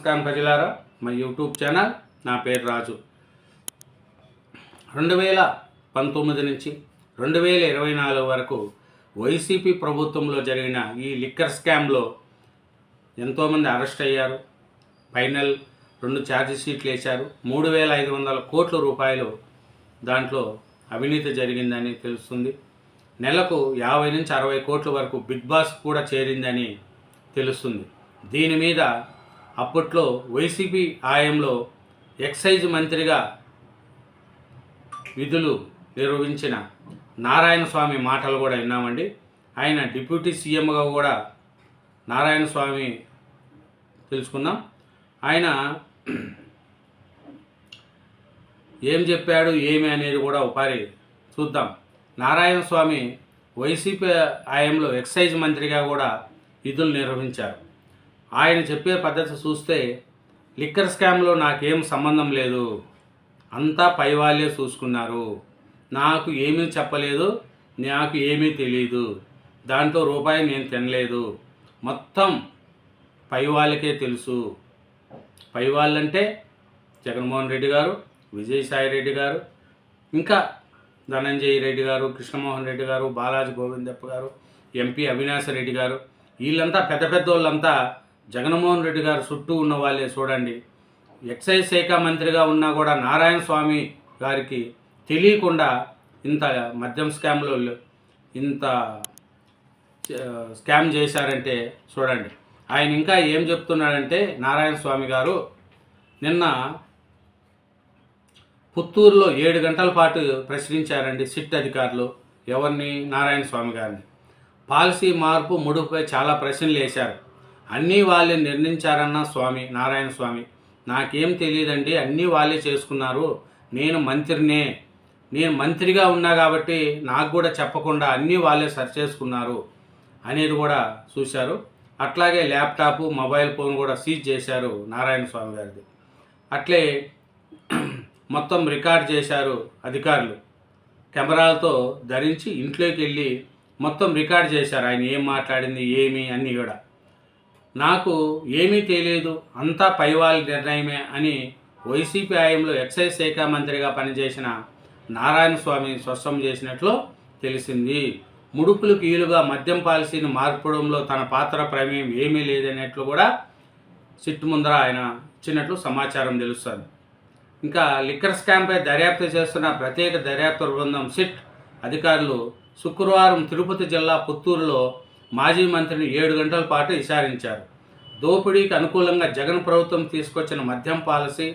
నమస్కారం ప్రజలారా. మా యూట్యూబ్ ఛానల్ నా పేరు రాజు. రెండు వేల పంతొమ్మిది నుంచి రెండు వేల ఇరవై నాలుగు వరకు వైసీపీ ప్రభుత్వంలో జరిగిన ఈ లిక్కర్ స్కామ్లో ఎంతోమంది అరెస్ట్ అయ్యారు. ఫైనల్ రెండు ఛార్జ్ షీట్లు వేశారు. మూడు వేల ఐదు వందల కోట్ల రూపాయలు దాంట్లో అవినీతి జరిగిందని తెలుస్తుంది. నెలకు యాభై నుంచి అరవై కోట్ల వరకు బిగ్ బాస్ కూడా చేరిందని తెలుస్తుంది. దీని మీద అప్పట్లో వైసీపీ ఆయంలో ఎక్సైజ్ మంత్రిగా విధులు నిర్వహించిన నారాయణ స్వామి మాటలు కూడా విన్నామండి. ఆయన డిప్యూటీ సీఎంగా కూడా నారాయణ స్వామి తెలుసుకుందాం. ఆయన ఏం చెప్పాడు ఏమి అనేది కూడా ఒకసారి చూద్దాం. నారాయణ స్వామి వైసీపీ ఆయంలో ఎక్సైజ్ మంత్రిగా కూడా విధులు నిర్వహించారు. ఆయన చెప్పే పద్ధతి చూస్తే లిక్కర్ స్కామ్లో నాకేం సంబంధం లేదు. అంతా పై వాళ్ళే చూసుకున్నారు. నాకు ఏమీ చెప్పలేదు నాకు ఏమీ తెలియదు దాంట్లో రూపాయి నేను తినలేదు. మొత్తం పై వాళ్ళకే తెలుసు. పై వాళ్ళంటే జగన్మోహన్ రెడ్డి గారు విజయసాయి రెడ్డి గారు ఇంకా ధనంజయ రెడ్డి గారు కృష్ణమోహన్ రెడ్డి గారు బాలాజీ గోవిందప్ప గారు ఎంపీ అవినాష్ రెడ్డి గారు. వీళ్ళంతా పెద్ద పెద్ద వాళ్ళంతా జగన్మోహన్ రెడ్డి గారు చుట్టూ ఉన్న వాళ్ళే చూడండి. ఎక్సైజ్ శాఖ మంత్రిగా ఉన్నా కూడా నారాయణ స్వామి గారికి తెలియకుండా ఇంత మద్యం స్కామ్లో ఇంత స్కామ్ చేశారంటే చూడండి. ఆయన ఇంకా ఏం చెప్తున్నాడంటే నారాయణ స్వామి గారు నిన్న పుత్తూరులో ఏడు గంటల పాటు ప్రశ్నించారండి సిట్ అధికారులు ఎవరిని? నారాయణ స్వామి గారిని. పాలసీ మార్పు ముడుపుపై చాలా ప్రశ్నలు వేశారు. అన్నీ వాళ్ళే నిర్ణయించారన్న స్వామి నారాయణ స్వామి. నాకేం తెలియదండి అన్నీ వాళ్ళే చేసుకున్నారు. నేను మంత్రినే. నేను మంత్రిగా ఉన్నా కాబట్టి నాకు కూడా చెప్పకుండా అన్నీ వాళ్ళే సరి చేసుకున్నారు అనేది కూడా చూశారు. అట్లాగే ల్యాప్టాప్ మొబైల్ ఫోన్ కూడా సీజ్ చేశారు నారాయణ స్వామి గారిది. అట్లే మొత్తం రికార్డ్ చేశారు అధికారులు. కెమెరాలతో ధరించి ఇంట్లోకి వెళ్ళి మొత్తం రికార్డ్ చేశారు. ఆయన ఏం మాట్లాడింది ఏమి అన్నీ కూడా. నాకు ఏమీ తెలియదు అంతా పైవాళ్ళ నిర్ణయమే అని వైసీపీ ఆయంలో ఎక్సైజ్ శాఖ మంత్రిగా పనిచేసిన నారాయణ స్వామి స్పష్టం చేసినట్లు తెలిసింది. ముడుపులకు ఈలుగా మద్యం పాలసీని మార్పడంలో తన పాత్ర ప్రమేయం ఏమీ లేదనేట్లు కూడా సిట్ ముందర ఆయన ఇచ్చినట్లు సమాచారం తెలుస్తుంది. ఇంకా లిక్కర్ స్కామ్పై దర్యాప్తు చేస్తున్న ప్రత్యేక దర్యాప్తు బృందం సిట్ అధికారులు శుక్రవారం తిరుపతి జిల్లా పుత్తూరులో మాజీ మంత్రిని ఏడు గంటల పాటు విచారించారు. దోపిడీకి అనుకూలంగా జగన్ ప్రభుత్వం తీసుకొచ్చిన మద్యం పాలసీ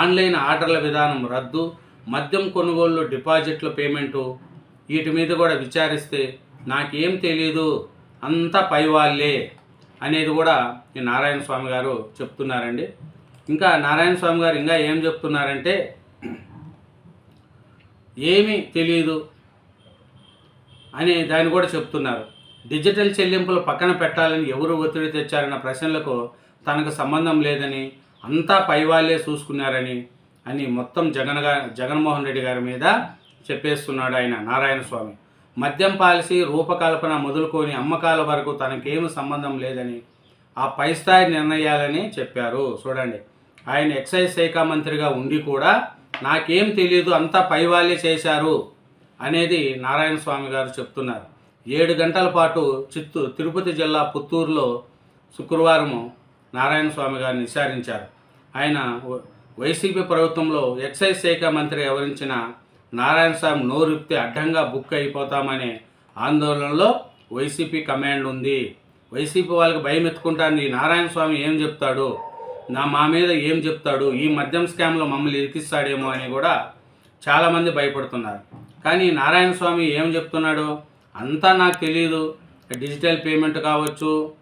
ఆన్లైన్ ఆర్డర్ల విధానం రద్దు మద్యం కొనుగోలు డిపాజిట్ల పేమెంటు వీటి మీద కూడా విచారిస్తే నాకేం తెలియదు అంతా పై వాళ్ళే అనేది కూడా ఈ నారాయణ స్వామి గారు చెప్తున్నారండి. ఇంకా నారాయణ స్వామి గారు ఇంకా ఏం చెప్తున్నారంటే ఏమీ తెలియదు అని దాన్ని కూడా చెప్తున్నారు. డిజిటల్ చెల్లింపులు పక్కన పెట్టాలని ఎవరు ఒత్తిడి తెచ్చారన్న ప్రశ్నలకు తనకు సంబంధం లేదని అంతా పై వాళ్ళే చూసుకున్నారని అని మొత్తం జగన్ జగన్మోహన్ రెడ్డి గారి మీద చెప్పేస్తున్నాడు ఆయన నారాయణ స్వామి. మద్యం పాలసీ రూపకల్పన మొదలుకొని అమ్మకాల వరకు తనకేమి సంబంధం లేదని ఆ పై స్థాయి నిర్ణయాలని చెప్పారు. చూడండి ఆయన ఎక్సైజ్ శాఖ మంత్రిగా ఉండి కూడా నాకేం తెలియదు అంతా పై వాళ్ళే చేశారు అనేది నారాయణ స్వామి గారు చెప్తున్నారు. ఏడు గంటల పాటు చిత్తూ తిరుపతి జిల్లా పుత్తూరులో శుక్రవారం నారాయణ స్వామి గారిని విచారించారు. ఆయన వైసీపీ ప్రభుత్వంలో ఎక్సైజ్ శాఖ మంత్రి వివరించిన నారాయణ స్వామి నోరుప్తి అడ్డంగా బుక్ అయిపోతామనే ఆందోళనలో వైసీపీ కమాండ్ ఉంది. వైసీపీ వాళ్ళకి భయం ఎత్తుకుంటాను ఈ నారాయణ స్వామి ఏం చెప్తాడు? నా మా మీద ఏం చెప్తాడు? ఈ మద్యం స్కామ్లో మమ్మల్ని ఇరికిస్తాడేమో అని కూడా చాలామంది భయపడుతున్నారు. కానీ నారాయణ స్వామి ఏం చెప్తున్నాడు? అంతా నాకు తెలియదు డిజిటల్ పేమెంట్ కావచ్చు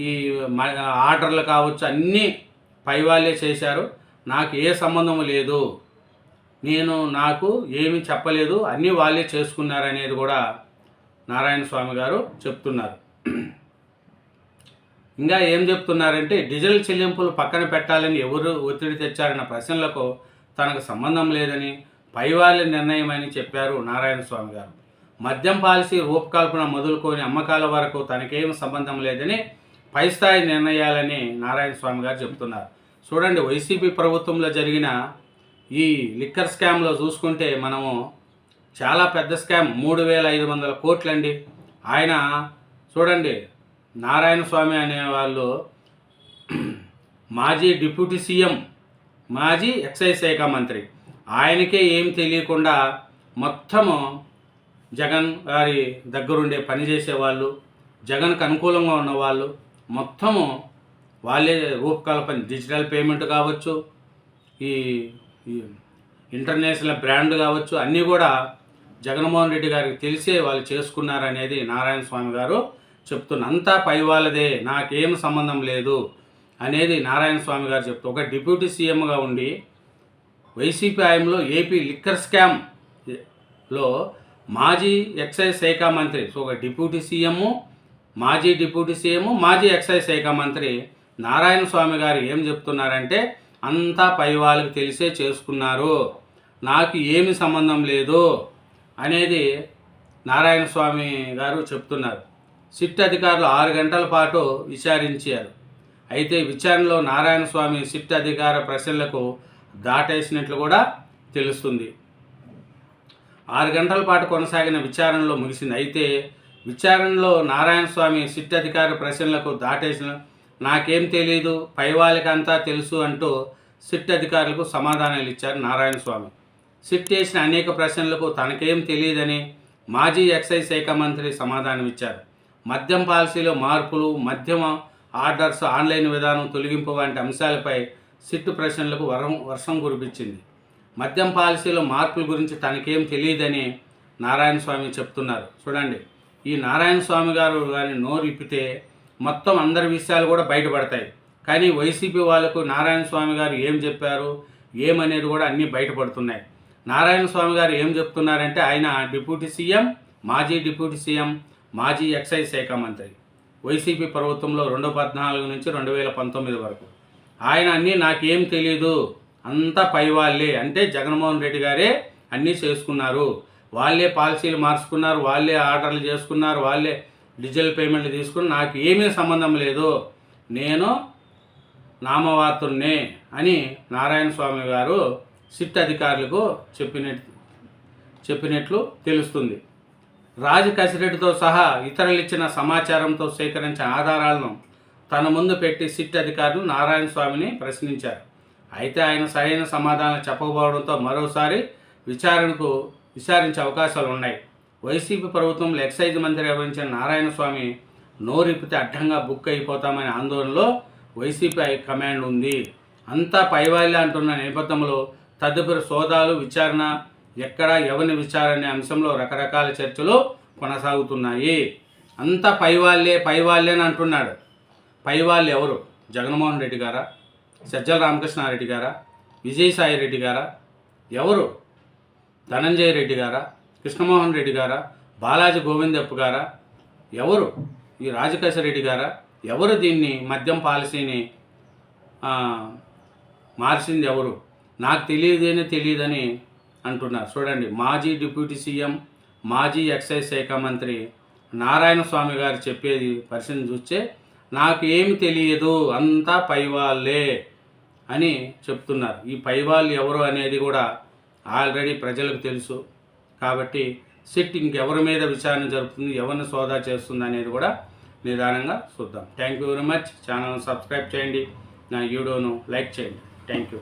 ఈ మ- ఆర్డర్లు కావచ్చు అన్నీ పై వాళ్ళే చేశారు. నాకు ఏ సంబంధం లేదు. నేను నాకు ఏమీ చెప్పలేదు. అన్నీ వాళ్ళే చేసుకున్నారనేది కూడా నారాయణ స్వామి గారు చెప్తున్నారు. ఇంకా ఏం చెప్తున్నారంటే డిజిటల్ చెల్లింపులు పక్కన పెట్టాలని ఎవరు ఒత్తిడి తెచ్చారన్న ప్రశ్నలకు తనకు సంబంధం లేదని పైవాళ్ళ నిర్ణయం అని చెప్పారు నారాయణ స్వామి గారు. మద్యం పాలసీ రూపకల్పన మొదలుకొని అమ్మకాల వరకు తనకేం సంబంధం లేదని పై స్థాయి నిర్ణయాలని నారాయణ స్వామి గారు చెబుతున్నారు. చూడండి వైసీపీ ప్రభుత్వంలో జరిగిన ఈ లిక్కర్ స్కామ్లో చూసుకుంటే మనము చాలా పెద్ద స్కామ్ మూడు వేల ఐదు వందల కోట్లండి. ఆయన చూడండి నారాయణ స్వామి అనే వాళ్ళు మాజీ డిప్యూటీ సీఎం మాజీ ఎక్సైజ్ శాఖ మంత్రి. ఆయనకే ఏం తెలియకుండా మొత్తము జగన్ గారి దగ్గరుండే పనిచేసే వాళ్ళు జగన్కు అనుకూలంగా ఉన్నవాళ్ళు మొత్తము వాళ్ళే రూపకల్పన డిజిటల్ పేమెంట్ కావచ్చు ఈ ఇంటర్నేషనల్ బ్రాండ్ కావచ్చు అన్నీ కూడా జగన్మోహన్ రెడ్డి గారికి తెలిసే వాళ్ళు చేసుకున్నారనేది నారాయణ స్వామి గారు చెప్తున్న అంతా పై వాళ్ళదే నాకేం సంబంధం లేదు అనేది నారాయణ స్వామి గారు చెప్తూ ఒక డిప్యూటీ సీఎంగా ఉండి వైసీపీ హయాంలో ఏపీ లిక్కర్ స్కామ్లో మాజీ ఎక్సైజ్ శాఖ మంత్రి సో ఒక డిప్యూటీ సీఎం మాజీ డిప్యూటీ సీఎం మాజీ ఎక్సైజ్ శాఖ మంత్రి నారాయణ స్వామి గారు ఏం చెప్తున్నారంటే అంతా పై వాళ్ళకి తెలిసే చేసుకున్నారు. నాకు ఏమి సంబంధం లేదు అనేది నారాయణ స్వామి గారు చెప్తున్నారు. సిట్ అధికారులు ఆరు గంటల పాటు విచారించారు. అయితే విచారణలో నారాయణ స్వామి సిట్ అధికార ప్రశ్నలకు దాటేసినట్లు కూడా తెలుస్తుంది. ఆరు గంటల పాటు కొనసాగిన విచారణలో ముగిసింది. అయితే విచారణలో నారాయణ స్వామి సిట్ అధికారి ప్రశ్నలకు దాటేసిన నాకేం తెలియదు పైవాళ్ళకంతా తెలుసు అంటూ సిట్ అధికారులకు సమాధానాలు ఇచ్చారు నారాయణ స్వామి. సిట్ చేసిన అనేక ప్రశ్నలకు తనకేం తెలియదని మాజీ ఎక్సైజ్ శాఖ మంత్రి సమాధానం ఇచ్చారు. మద్యం పాలసీలో మార్పులు మద్యం ఆర్డర్స్ ఆన్లైన్ విధానం తొలగింపు వంటి అంశాలపై సిట్టు ప్రశ్నలకు వరం వర్షం కురిపించింది. మద్యం పాలసీలో మార్పుల గురించి తనకేం తెలియదని నారాయణ స్వామి చెప్తున్నారు. చూడండి ఈ నారాయణ స్వామి గారు కానీ నోరు ఇప్పితే మొత్తం అందరి విషయాలు కూడా బయటపడతాయి. కానీ వైసీపీ వాళ్ళకు నారాయణ స్వామి గారు ఏం చెప్పారు ఏమనేది కూడా అన్నీ బయటపడుతున్నాయి. నారాయణ స్వామి గారు ఏం చెప్తున్నారంటే ఆయన డిప్యూటీ సీఎం మాజీ డిప్యూటీ సీఎం మాజీ ఎక్సైజ్ శాఖ మంత్రి. వైసీపీ ప్రభుత్వంలో రెండు పద్నాలుగు నుంచి రెండు వేల పంతొమ్మిది వరకు. ఆయన అన్నీ నాకేం తెలియదు అంతా పై వాళ్ళే. అంటే జగన్మోహన్ రెడ్డి గారే అన్నీ చేసుకున్నారు. వాళ్ళే పాలసీలు మార్చుకున్నారు వాళ్ళే ఆర్డర్లు చేసుకున్నారు వాళ్ళే డిజిటల్ పేమెంట్లు తీసుకుని నాకు ఏమీ సంబంధం లేదు. నేను నామవార్తున్నే అని నారాయణ స్వామి గారు సిట్ అధికారులకు చెప్పినట్టు చెప్పినట్లు తెలుస్తుంది. రాజు కసిరెడ్డితో సహా ఇతరులు ఇచ్చిన సమాచారంతో సేకరించిన ఆధారాలను తన ముందు పెట్టి సిట్ అధికారులు నారాయణ స్వామిని ప్రశ్నించారు. అయితే ఆయన సరైన సమాధానం చెప్పకపోవడంతో మరోసారి విచారణకు విచారించే అవకాశాలు ఉన్నాయి. వైసీపీ ప్రభుత్వంలో ఎక్సైజ్ మంత్రి వివరించిన నారాయణ స్వామి నోరిప్పితే అడ్డంగా బుక్ అయిపోతామనే ఆందోళనలో వైసీపీ హై కమాండ్ ఉంది. అంతా పైవాళ్ళే అంటున్న నేపథ్యంలో తదుపరి సోదాలు విచారణ ఎక్కడ ఎవరిని విచారణ అంశంలో రకరకాల చర్చలు కొనసాగుతున్నాయి. అంతా పైవాళ్ళే పైవాళ్ళే అని అంటున్నాడు. పైవాళ్ళు ఎవరు? జగన్మోహన్ రెడ్డి గారా? సజ్జల రామకృష్ణారెడ్డి గారా విజయసాయి రెడ్డి గారా ఎవరు? ధనంజయ రెడ్డి గారా కృష్ణమోహన్ రెడ్డి గారా బాలాజీ గోవిందప్ప గారా ఎవరు? ఈ రాజకేశ్వర రెడ్డి గారా ఎవరు దీన్ని మద్యం పాలసీని మార్చింది ఎవరు? నాకు తెలియదేనే తెలియదని అంటున్నారు. చూడండి మాజీ డిప్యూటీ సీఎం మాజీ ఎక్సైజ్ శాఖ మంత్రి నారాయణ స్వామి గారు చెప్పేది పరిస్థితిని చూస్తే నాకు ఏమి తెలియదు అంతా పైవాళ్ళే అని చెప్తున్నారు. ఈ పైవాళ్ళు ఎవరు అనేది కూడా ఆల్రెడీ ప్రజలకు తెలుసు. కాబట్టి సిట్ ఇంకెవరి మీద విచారణ జరుపుతుంది ఎవరిని సోదా చేస్తుంది అనేది కూడా నిదానంగా చూద్దాం. Thank you very much channel subscribe చేయండి. నా వీడియోను లైక్ చేయండి. Thank you